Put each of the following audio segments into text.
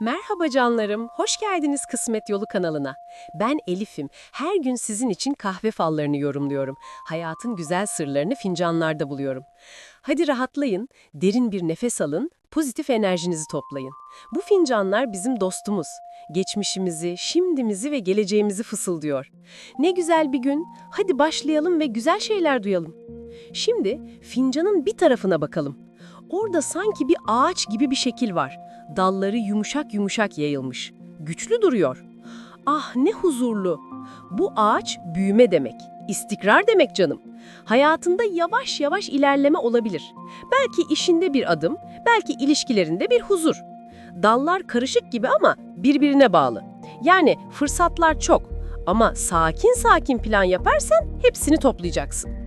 Merhaba canlarım, hoş geldiniz Kısmet Yolu kanalına. Ben Elif'im. Her gün sizin için kahve fallarını yorumluyorum. Hayatın güzel sırlarını fincanlarda buluyorum. Hadi rahatlayın, derin bir nefes alın, pozitif enerjinizi toplayın. Bu fincanlar bizim dostumuz. Geçmişimizi, şimdimizi ve geleceğimizi fısıldıyor. Ne güzel bir gün, hadi başlayalım ve güzel şeyler duyalım. Şimdi fincanın bir tarafına bakalım. Orada sanki bir ağaç gibi bir şekil var. Dalları yumuşak yumuşak yayılmış. Güçlü duruyor. Ah ne huzurlu. Bu ağaç büyüme demek. istikrar demek canım. Hayatında yavaş yavaş ilerleme olabilir. Belki işinde bir adım, belki ilişkilerinde bir huzur. Dallar karışık gibi ama birbirine bağlı. Yani fırsatlar çok ama sakin sakin plan yaparsan hepsini toplayacaksın.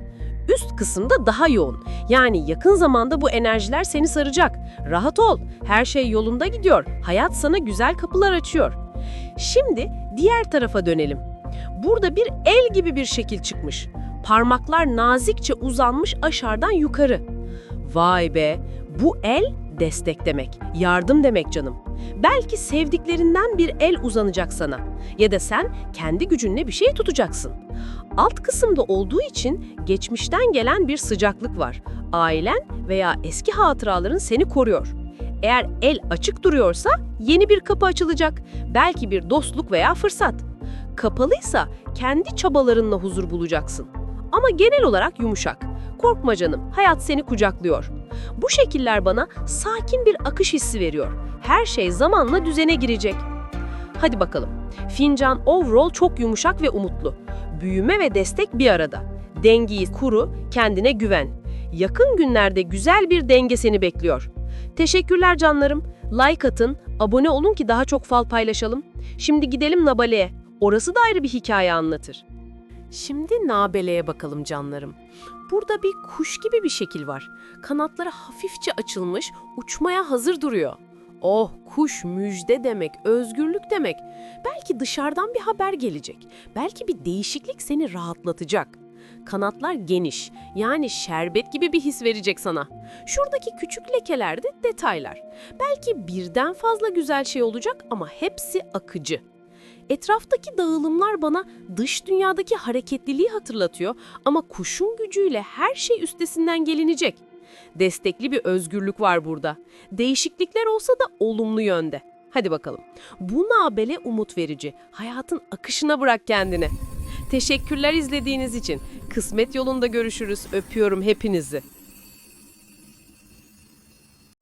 Üst kısımda daha yoğun. Yani yakın zamanda bu enerjiler seni saracak. Rahat ol, her şey yolunda gidiyor. Hayat sana güzel kapılar açıyor. Şimdi diğer tarafa dönelim. Burada bir el gibi bir şekil çıkmış. Parmaklar nazikçe uzanmış aşağıdan yukarı. Vay be, bu el destek demek, yardım demek canım. Belki sevdiklerinden bir el uzanacak sana. Ya da sen kendi gücünle bir şey tutacaksın. Alt kısımda olduğu için geçmişten gelen bir sıcaklık var. Ailen veya eski hatıraların seni koruyor. Eğer el açık duruyorsa yeni bir kapı açılacak. Belki bir dostluk veya fırsat. Kapalıysa kendi çabalarınla huzur bulacaksın. Ama genel olarak yumuşak. Korkma canım, hayat seni kucaklıyor. Bu şekiller bana sakin bir akış hissi veriyor. Her şey zamanla düzene girecek. Hadi bakalım. Fincan overall çok yumuşak ve umutlu. Büyüme ve destek bir arada. Dengeyi kuru, kendine güven. Yakın günlerde güzel bir denge seni bekliyor. Teşekkürler canlarım. Like atın, abone olun ki daha çok fal paylaşalım. Şimdi gidelim Nabale'ye. Orası da ayrı bir hikaye anlatır. Şimdi Nabele'ye bakalım canlarım. Burada bir kuş gibi bir şekil var. Kanatları hafifçe açılmış, uçmaya hazır duruyor. Oh, kuş müjde demek, özgürlük demek. Belki dışarıdan bir haber gelecek. Belki bir değişiklik seni rahatlatacak. Kanatlar geniş, yani şerbet gibi bir his verecek sana. Şuradaki küçük lekelerde detaylar. Belki birden fazla güzel şey olacak ama hepsi akıcı. Etraftaki dağılımlar bana dış dünyadaki hareketliliği hatırlatıyor ama kuşun gücüyle her şey üstesinden gelinecek. Destekli bir özgürlük var burada. Değişiklikler olsa da olumlu yönde. Hadi bakalım. Bu nabele umut verici. Hayatın akışına bırak kendini. Teşekkürler izlediğiniz için. Kısmet yolunda görüşürüz. Öpüyorum hepinizi.